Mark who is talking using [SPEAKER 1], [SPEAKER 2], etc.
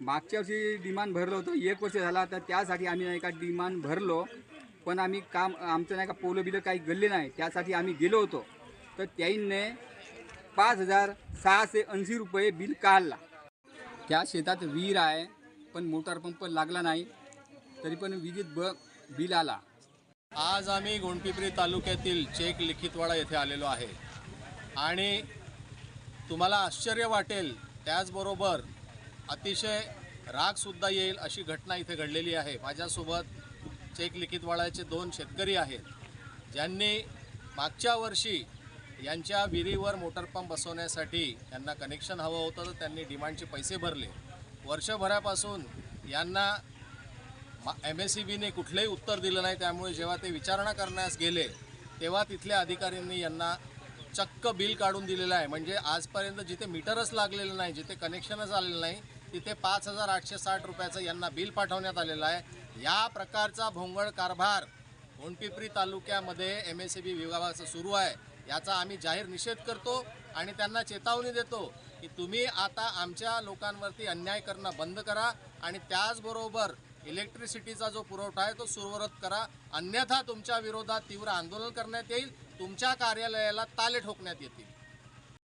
[SPEAKER 1] मागच्या वर्षी डिमांड भरलं होतं. एक वर्ष झाला तर त्यासाठी आम्ही नाही का डिमांड भरलो. पण आम्ही काम आमचं नाही का पोलं बिलं काही गल्ले नाही. त्यासाठी आम्ही गेलो होतो. तर त्यांनी पाच हजार सहाशे ऐंशी रुपये बिल काढला. त्या शेतात विहीर आहे पण मोटार पंप लागला नाही. तरी पण विजेत ब बिल आला.
[SPEAKER 2] आज आम्ही गोंडपिपरी तालुक्यातील चेक लिखितवाडा येथे आलेलो आहे. आणि तुम्हाला आश्चर्य वाटेल त्याचबरोबर अतिशय रागसुद्धा येईल अशी घटना इथे घडलेली आहे. माझ्यासोबत चेक लिखितवाड्याचे दोन शेतकरी आहेत. ज्यांनी मागच्या वर्षी यांच्या विहिरीवर मोटरपंप बसवण्यासाठी यांना कनेक्शन हवं होतं तर त्यांनी डिमांडचे पैसे भरले. वर्षभरापासून यांना एम एस सी बीने कुठलंही उत्तर दिलं नाही त्यामुळे जेव्हा ते विचारणा करण्यास गेले तेव्हा तिथल्या अधिकाऱ्यांनी यांना चक्क बिल काढून दिलेलं आहे. म्हणजे आजपर्यंत जिथे मीटरच लागलेलं नाही जिथे कनेक्शनच आलेलं नाही तिथे पाच हजार आठशे साठ रुपयाचं यांना बिल पाठवण्यात आलेलं आहे. या प्रकारचा भोंगळ कारभार गोंडपिंपरी तालुक्यामध्ये एम एस सी बी विभागाचं सुरू आहे. याचा आम्ही जाहीर निषेध करतो आणि त्यांना चेतावणी देतो की तुम्ही आता आमच्या लोकांवरती अन्याय करणं बंद करा आणि त्याचबरोबर इलेक्ट्रिसिटीचा जो पुरवठा आहे तो सुरवरत करा. अन्यथा तुमच्या विरोधात तीव्र आंदोलन करण्यात येईल. तुमच्या कार्यालयाला ताले ठोकण्यात येतील.